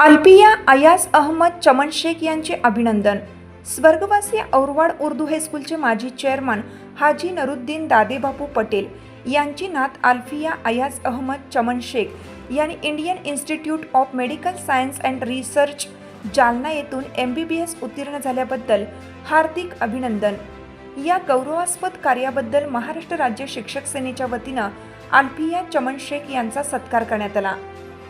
अल्पिया अयाज अहमद चमन शेख यांचे अभिनंदन. स्वर्गवासी औरवाड उर्दू हायस्कूलचे माजी चेअरमन हाजी नरुद्दीन दादेबापू पटेल यांची नात अल्फिया अयाज अहमद चमन शेख यांनी Indian Institute of Medical Science and Research Jalna येथून एम बी बी एस उत्तीर्ण झाल्याबद्दल हार्दिक अभिनंदन. या गौरवास्पद कार्याबद्दल महाराष्ट्र राज्य शिक्षक सेनेच्या वतीनं अल्फिया चमन शेख यांचा सत्कार करण्यात आला.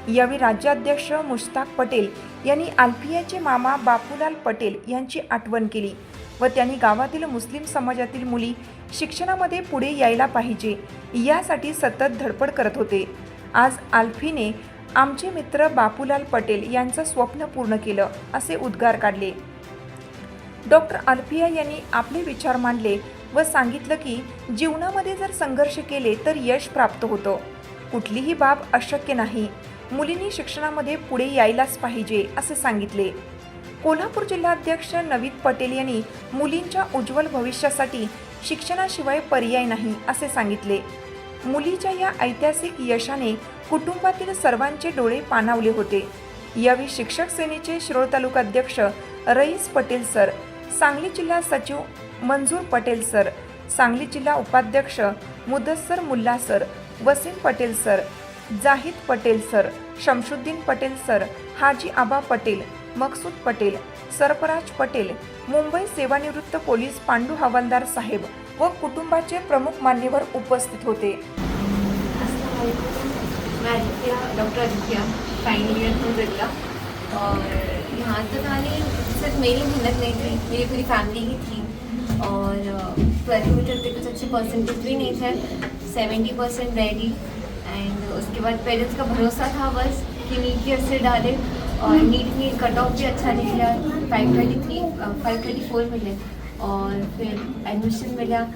यावेळी राज्याध्यक्ष मुश्ताक पटेल यांनी अल्फियाचे मामा बापूलाल पटेल यांची आठवण केली व त्यांनी गावातील मुस्लिम समाजातील मुली शिक्षणामध्ये पुढे यायला पाहिजे यासाठी सतत धडपड करत होते. आज आल्फीने आमचे मित्र बापूलाल पटेल यांचं स्वप्न पूर्ण केलं असे उद्गार काढले. डॉक्टर अल्फिया यांनी आपले विचार मांडले व सांगितलं की जीवनामध्ये जर संघर्ष केले तर यश प्राप्त होतं. कुठलीही बाब अशक्य नाही. मुलींनी शिक्षणामध्ये पुढे यायलाच पाहिजे असे सांगितले. कोल्हापूर जिल्हाध्यक्ष नवीद पटेल यांनी मुलींच्या उज्ज्वल भविष्यासाठी शिक्षणाशिवाय पर्याय नाही असे सांगितले. मुलीच्या या ऐतिहासिक यशाने कुटुंबातील सर्वांचे डोळे पाणावले होते. यावेळी शिक्षक सेनेचे शिरोळ तालुकाध्यक्ष रईस पटेल सर सांगली जिल्हा सचिव मंजूर पटेल सर सांगली जिल्हा उपाध्यक्ष Mudassar Mulla sir Wasim Patel sir Zahid Patel sir Shamshuddin Patel sir Haji Aba Patel Maqsood Patel Sarfaraz Patel Mumbai सेवानिवृत्त पोलीस पांडू हवालदार साहेब व कुटुंबाचे प्रमुख मान्यवर उपस्थित होते. डॉक्टर आदित्य फाइनल ईयर हूँ बिरला और यहाँ तक आने सिर्फ मेरी मेहनत नहीं थी मेरी पूरी फैमिली थी और ट्वेल्थ में चलते कुछ अच्छे परसेंटेज भी नहीं थे सेवेंटी परसेंट रेडी एंड उसके बाद पेरेंट्स का भरोसा था बस कि नीट की से डाले और नीट में कट ऑफ़ भी अच्छा निकला five twenty three five thirty four मिले और फिर एडमिशन मिला।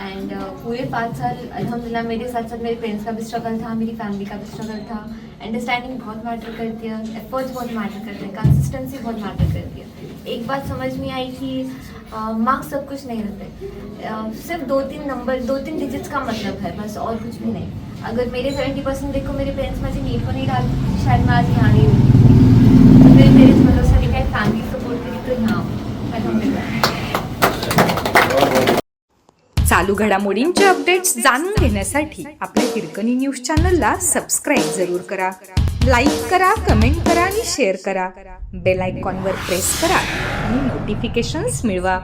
एंड पूरे पाँच साल अलहमदिल्ला मेरे साथ साथ मेरे पेरेंट्स का भी स्ट्रगल था, मेरी फैमिली का भी स्ट्रगल था। अंडरस्टैंडिंग बहुत मैटर करती है एफर्ट्स बहुत मैटर करते हैं कंसिस्टेंसी बहुत मैटर करती है। एक बात समझ में आई कि मार्क्स सब कुछ नहीं रहते। सिर्फ़ दो तीन नंबर दो तीन डिजिट्स का मतलब है, बस और कुछ भी नहीं। अगर मेरे सेवेंटी परसेंट देखो मेरे पेरेंट्स मुझे नीट को नहीं डाल शायद मैं आज यहाँ नहीं हूँ। तो मेरे पेरेंट्स भरोसा लेकर फैमिली सपोर्ट करी तो यहाँ चालू घडामोडींचे अपडेट्स जाणून घेण्यासाठी आपल्या हिरकणी न्यूज चॅनलला सबस्क्राईब जरूर करा. लाईक करा कमेंट करा आणि शेअर करा. बेल आयकॉनवर प्रेस करा आणि नोटिफिकेशन्स मिळवा.